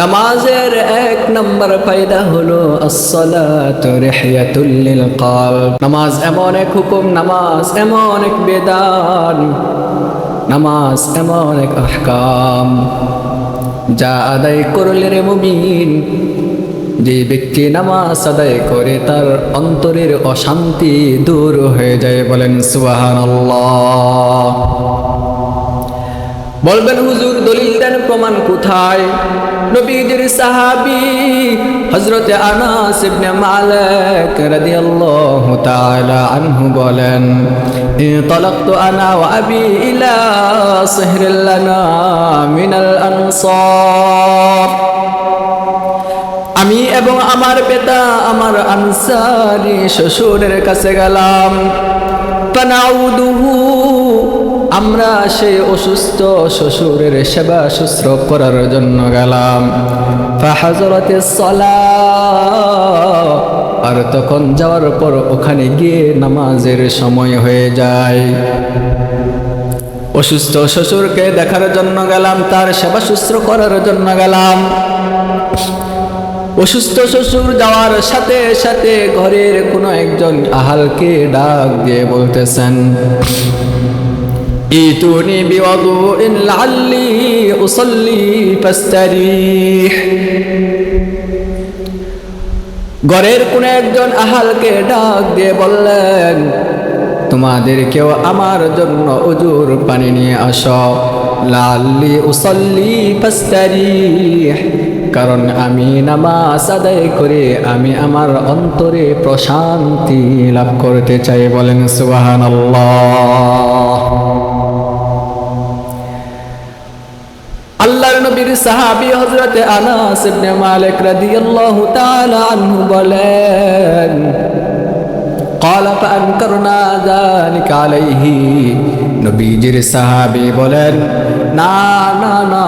নামাজের এক নম্বর ফায়দা হলো নামাজ এমন এক হুকুম, নামাজ এমন এক বেদান, নামাজ এমন এক আহকাম। যা আদায় করলে রে মুমিন, যে ব্যক্তি নামাজ আদায় করে তার অন্তরের অশান্তি দূর হয়ে যায় বলেন সুবহানাল্লাহ। বলবেন, হুজুর, দলিল দেন প্রমাণ কোথায়? নবীজির সাহাবি হজরত আনাস ইবনে মালিক রাদিয়াল্লাহু তাআলা আনহু বলেন, ইতালাকতু আনা আবি ইলা সিহরিল মিনাল আনসার। আমি এবং আমার পিতা আমার আনসারি শ্বশুরের কাছে গেলাম। তানাউদুহু আমরা সেই অসুস্থ শ্বশুরের সেবা শুশ্রূষ করার জন্য গেলাম। ফাহাজরতে সলা। আর তখন যাওয়ার পর ওখানে গিয়ে নামাজের সময় হয়ে যায়। অসুস্থ শ্বশুরকে দেখার জন্য গেলাম, তার সেবা শুশ্রূষ করার জন্য গেলাম। অসুস্থ শ্বশুর যাওয়ার সাথে সাথে ঘরের কোনো একজন আহালকে ডাক দিয়ে বলতেছেন ইতুনি বিওয়াদুইন লাল্লি উসাল্লি ফাস্তারিহ ঘরের কোন একজন আহালকে ডাক দিয়ে বললেন, তোমাদের কেউ আমার জন্য উজুর পানি নিয়ে আস। লাল্লি উসল্লি ফাস্তারিহ। কারণ আমি নামাজ আদায় করে আমি আমার অন্তরে প্রশান্তি লাভ করতে চাই বলেন সুবহানাল্লাহ। আল্লাহর নবীর সাহাবী হযরতে আনাস ইবনে মালিক রাদিয়াল্লাহু তাআলা আনহু বলেন قال فأنكرنا ذلك عليه নবীজির সাহাবী বলেন না না না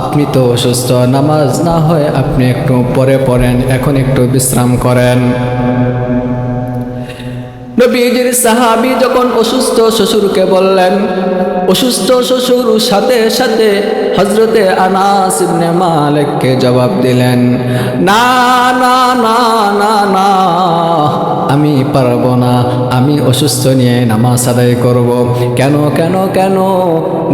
আপনি তো অসুস্থ নামাজ না হয় আপনি একটু পরে পড়েন এখন একটু বিশ্রাম করেন নবীজির সাহাবী যখন অসুস্থ শ্বশুরকে বললেন অসুস্থ শ্বশুর সাথে সাথে হজরতে আনাস ইবনে মালিককে জবাব দিলেন, না না না না না, আমি পারব না, আমি অসুস্থ নিয়ে নামাজ আদায় করব। কেন কেন কেন?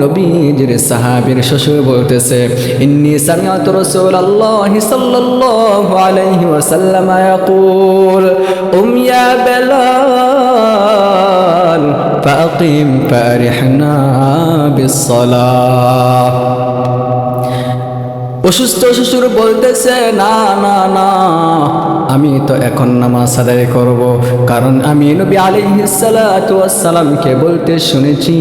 নবীজির সাহাবীর শ্বশুর বলতেছে, ইন্নি সামিআতু রাসূলুল্লাহি সাল্লাল্লাহু আলাইহি ওয়াসাল্লাম ইয়াকুল, উম ইয়া বেলাল فأقم فأرحنا بالصلاة অসুস্থ শ্বশুর বলতেছে না না না আমি তো এখন নামাজ আদায় করব কারণ আমি নবী আলাইহিসসালামকে বলতে শুনেছি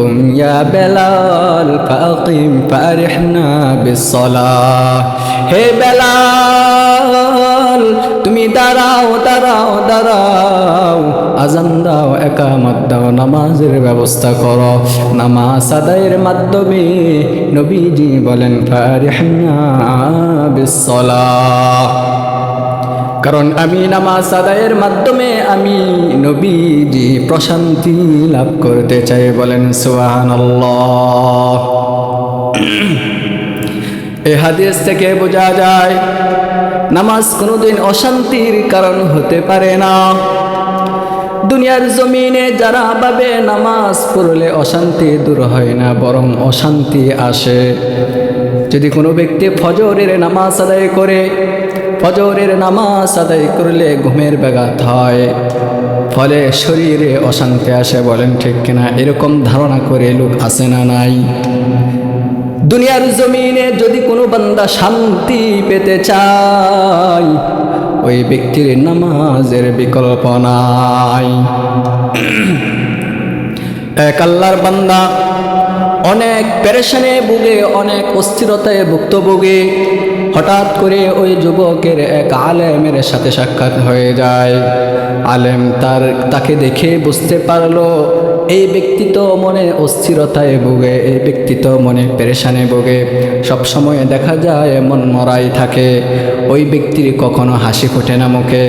উম ইয়া বেলাল ফাকিম ফারিহনা বিসসালাহ হে বেলাল, তুমি দাঁড়াও দাঁড়াও দাঁড়াও। আজান দাও, একামত দাও, নামাজের ব্যবস্থা করো। নামাজ আদায়ের মাধ্যমে নবীজি বলেন বিসসালাহ। কারণ আমি নামাজ আদায়ের মাধ্যমে আমি নবীজি প্রশান্তি লাভ করতে চাই বলেন, সুবহানাল্লাহ। এ হাদিস থেকে বোঝা যায়, নামাজ কোনোদিন অশান্তির কারণ হতে পারে না। দুনিয়ার জমিনে যারা ভাবে নামাজ পড়লে অশান্তি দূর হয় না, বরং অশান্তি আসে। যদি কোনো ব্যক্তি ফজরের নামাজ আদায় করে, ফজরের নামাজ আদায় করলে ঘুমের ব্যাঘাত হয়। ফলে শরীরে অশান্তি আসে বলেন ঠিক কিনা? এরকম ধারণা করে লোক আসে না নাই? দুনিয়ার জমিনে যদি কোনো বান্দা শান্তি পেতে চায়, ওই ব্যক্তির নামাজের বিকল্প নাই। এক আল্লাহর বান্দা অনেক পেরেশানে ভুগে, অনেক অস্থিরতায় ভুক্তভোগে, হঠাৎ করে ওই যুবকের এক আলেমের সাথে সাক্ষাৎ হয়ে যায়। আলেম তার, তাকে দেখে বুঝতে পারল এই ব্যক্তি তো মনে অস্থিরতায় ভোগে, এই ব্যক্তি তো মনে পেরেশানে ভোগে। সবসময় দেখা যায় মন মরাই থাকে, ওই ব্যক্তির কখনো হাসি ফোটে না মুখে।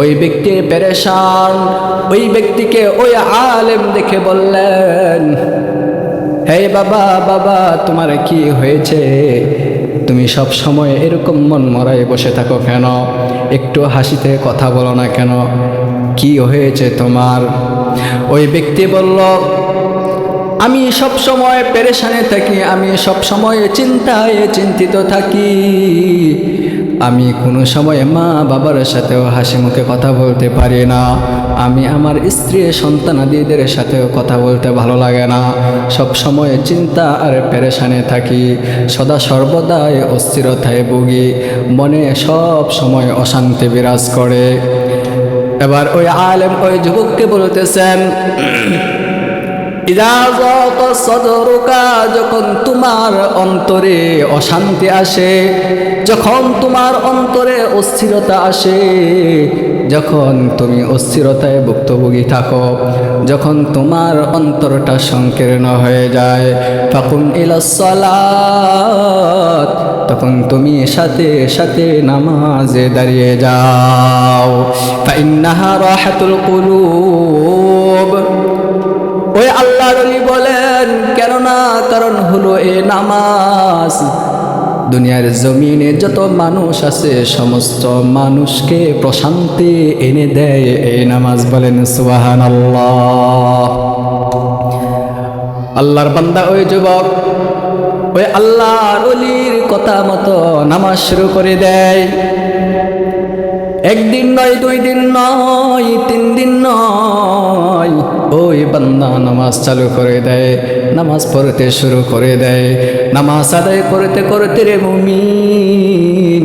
ওই ব্যক্তির পেরেশান, ওই ব্যক্তিকে ওই আলেম দেখে বললেন, হে বাবা বাবা, তোমার কি হয়েছে? তুমি সব সময় এরকম মন মরায় বসে থাকো কেন? একটু হাসিতে কথা বলো না কেন? কি হয়েছে তোমার? ওই ব্যক্তি বলল, আমি সব সময় পেরেশানে থাকি, আমি সব সময় চিন্তায় চিন্তিত থাকি। আমি কোনো সময় মা বাবার সাথেও হাসি মুখে কথা বলতে পারি না। আমি আমার স্ত্রী সন্তানাদিদের সাথেও কথা বলতে ভালো লাগে না। সব সময় চিন্তা আর পেরেশানে থাকি, সদা সর্বদাই অস্থিরতায় ভুগি। মনে সব সময় অশান্তি বিরাজ করে। এবার ওই আলেম ওই যুবককে বলতেছেন যখন তোমার অন্তরে অশান্তি আসে, যখন তোমার অন্তরে অস্থিরতা আসে, যখন তুমি অস্থিরতায় ভুক্তভোগী থাকো, যখন তোমার অন্তরটা সংকীর্ণ হয়ে যায়, তখন ইলাসালাত তখন তুমি সাথে সাথে নামাজে দাঁড়িয়ে যাও। ফাইন্নাহা রাহাতুল কুলুব ওই আল্লাহ রলি বলেন, কেননা কারণ হলো এ নামাজ। দুনিয়ার জমিনে যত মানুষ আছে, সমস্ত মানুষকে প্রশান্তি এনে দেয় এই নামাজ বলেন সুবাহান আল্লাহ আল্লাহর বান্দা ওই যুবক, ওই আল্লাহর অলির কথা মতো নামাজ শুরু করে দেয়। একদিন নয়, দুই দিন নয়, তিন দিন নয়। ওই বান্দা নামাজ চালু করে দেয়, নামাজ পড়তে শুরু করে দেয়, নামাজ আদায় করতে করতে রে মুমিন।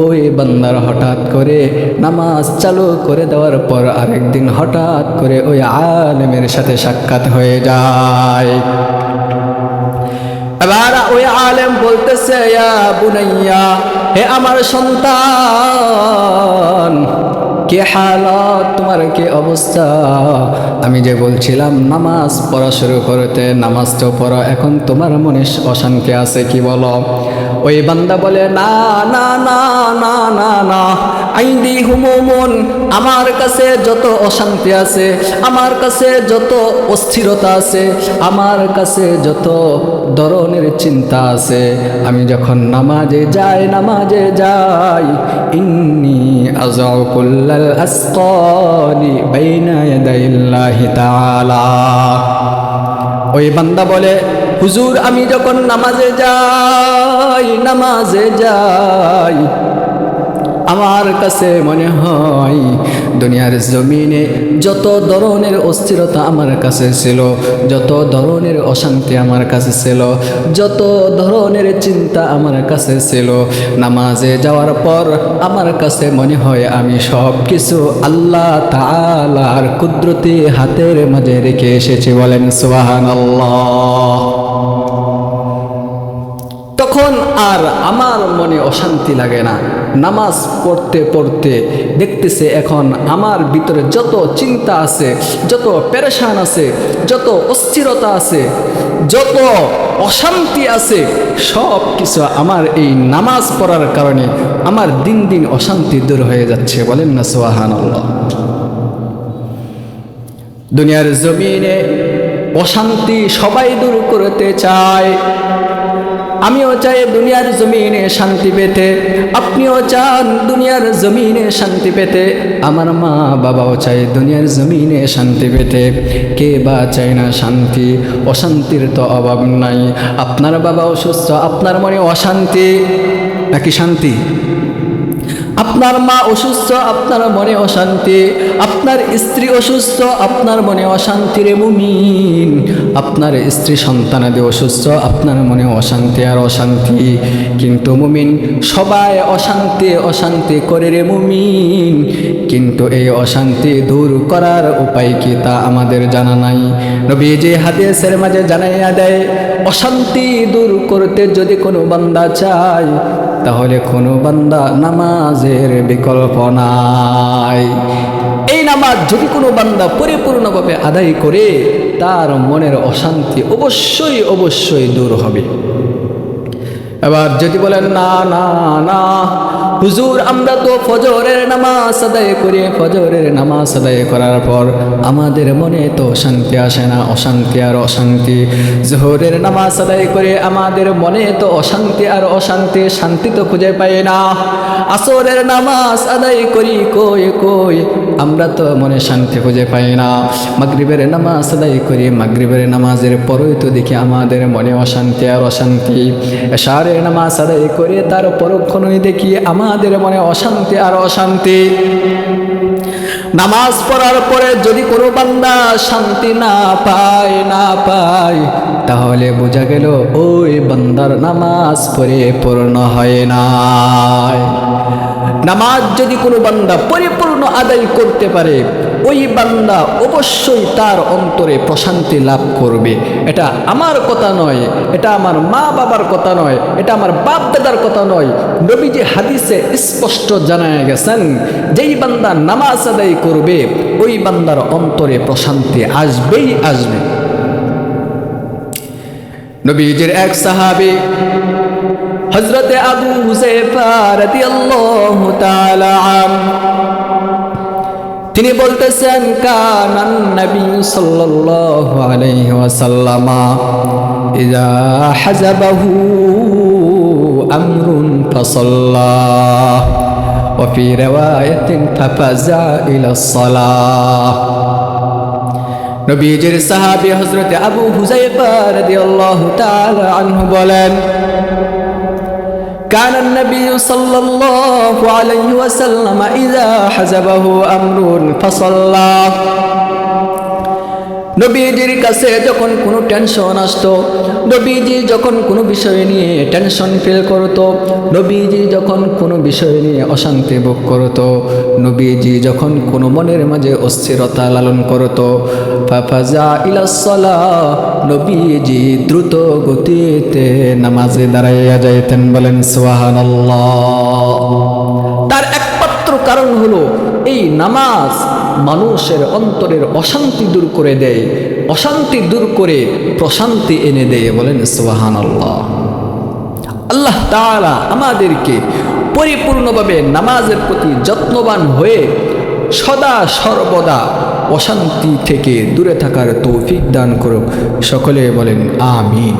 ওই বান্দার হঠাৎ করে নামাজ চালু করে দেওয়ার পর আরেকদিন হঠাৎ করে ওই আলেমের সাথে সাক্ষাৎ হয়ে যায়। এবার ওই আলেম বলতেছে বুনাইয়া হে আমার সন্তান, কে হালত, তোমার কি অবস্থা? আমি যে বলছিলাম, নামাজ পড়া শুরু করতে, নামাজ তো পড়া, এখন তোমার মনে অশান্তি আছে কি বলো? ওই বান্দা বলে, না না না না না না। আইদি হুমুমন, আমার কাছে যত অশান্তি আছে, আমার কাছে যত অস্থিরতা আছে, আমার কাছে যত ধরনের চিন্তা আছে, আমি যখন নামাজে যাই, নামাজে যাই। ইন্নি আজকুল্লাল কুল্লাল আসকানি বাইনা ইয়াদাইল্লাহি তাআলা। ওই বান্দা বলে, হুজুর, আমি যখন নামাজে যাই নামাজে যাই আমার কাছে মনে হয়, দুনিয়ার জমিনে যত ধরনের অস্থিরতা আমার কাছে ছিল, যত ধরনের অশান্তি আমার কাছে ছিল, যত ধরনের চিন্তা আমার কাছে ছিল, নামাজে যাওয়ার পর আমার কাছে মনে হয় আমি সব কিছু আল্লাহ তালার কুদরতি হাতের মাঝে রেখে এসেছি বলেন আল্লাহ তখন আর আমার মনে অশান্তি লাগে না। নামাজ পড়তে পড়তে দেখতেছে এখন আমার ভিতরে যত চিন্তা আছে, যত পেরেশান আছে, যত অস্থিরতা আছে, যত অশান্তি আছে, সব কিছু আমার এই নামাজ পড়ার কারণে আমার দিন দিন অশান্তি দূর হয়ে যাচ্ছে। বলেন না সোহান দুনিয়ার জমিনে অশান্তি সবাই দূর করতে চায়। আমিও চাই দুনিয়ার জমিনে শান্তি পেতে। আপনিও চান দুনিয়ার জমিনে শান্তি পেতে। আমার মা বাবাও চাই দুনিয়ার জমিনে শান্তি পেতে। কে বা চায় না শান্তি? অশান্তির তো অভাব নাই। আপনার বাবাও অসুস্থ, আপনার মনে অশান্তি? নাকি শান্তি? আপনার মা অসুস্থ, আপনার মনে অশান্তি। আপনার স্ত্রী অসুস্থ, আপনার মনে অশান্তি রে মুমিন। আপনার স্ত্রী সন্তানাদি অসুস্থ, আপনার মনে অশান্তি আর অশান্তি। কিন্তু মুমিন সবাই অশান্তি অশান্তি করে রে মুমিন। কিন্তু এই অশান্তি দূর করার উপায় কি তা আমাদের জানা নাই। নবী যে হাদিসের মাঝে জানাইয়া দেয়, অশান্তি দূর করতে যদি কোনো বান্দা চায় তাহলে কোনো বান্দা নামাজের বিকল্প নাই। এই নামাজ যদি কোনো বান্দা পরিপূর্ণভাবে আদায় করে, তার মনের অশান্তি অবশ্যই অবশ্যই দূর হবে। এবার যদি বলেন, না না না, হুজুর, আমরা তো ফজরের নামাজ আদায় করি। ফজরের নামাজ আদায় করার পর আমাদের মনে তো শান্তি আসে না, অশান্তি আর অশান্তি। জোহরের নামাজ আদায় করে আমাদের মনে তো অশান্তি আর অশান্তি, শান্তি তো খুঁজে পাই না। আসরের নামাজ আদায় করি, কই কই আমরা তো মনে শান্তি খুঁজে পাই না। মাগরিবের নামাজ আদায় করি, মাগরিবের নামাজের পরই তো দেখি আমাদের মনে অশান্তি আর অশান্তি। এশারের নামাজ আদায় করে তার পরক্ষণই দেখি আমাদের মনে অশান্তি আর অশান্তি। নামাজ পড়ার পরে যদি কোনো বান্দা শান্তি না পায় না পায়, তাহলে বোঝা গেল ওই বান্দার নামাজ পড়ে পূর্ণ হয় না নামাজ যদি কোনো বান্দা পরিপূর্ণ আদায় করতে পারে, ওই বান্দা অবশ্যই তার অন্তরে প্রশান্তি লাভ করবে। এটা আমার কথা নয়, এটা আমার মা বাবার কথা নয়, এটা আমার বাপ দাদার কথা নয়। নবীজি হাদিসে স্পষ্ট জানায় গেছেন, যেই বান্দা নামাজ আদায় করবে, ওই বান্দার অন্তরে প্রশান্তি আসবেই আসবে। নবীজির এক সাহাবী হজরতে আবু হুসেফা রাদিয়াল্লাহু তাআলা আনহু তিনি বলতেছেন কানান নবী সাল্লাল্লাহু আলাইহি ওয়াসাল্লাম ইযা হাজাবাহু আমরুন ফাসাল্লা وفي رواية ففزع إلى الصلاة নবীজির সাহাবী হযরত আবু হুযায়ফা রাদিয়াল্লাহু তাআলা আনহু বলেন كان النبي صلى الله عليه وسلم إذا حزبه أمر فصلى. নবীজির কাছে যখন কোনো টেনশন আসতো, নবীজি যখন কোনো বিষয় নিয়ে টেনশন ফিল করতো, নবীজি যখন কোনো বিষয় নিয়ে অশান্তি ভোগ করতো, নবীজি যখন কোনো মনের মাঝে অস্থিরতা লালন করতো, ফাফাজা ইলাসলা নবীজি দ্রুত গতিতে নামাজে দাঁড়াইয়া যাইতেন, বলেন সোহানাল্লাহ তার একমাত্র কারণ হলো এই নামাজ মানুষের অন্তরের অশান্তি দূর করে দেয়, অশান্তি দূর করে প্রশান্তি এনে দেয় বলেন সোহান আল্লাহ আল্লাহ তাআলা আমাদেরকে পরিপূর্ণভাবে নামাজের প্রতি যত্নবান হয়ে সদা সর্বদা অশান্তি থেকে দূরে থাকার তৌফিক দান করুক। সকলে বলেন, আমিন।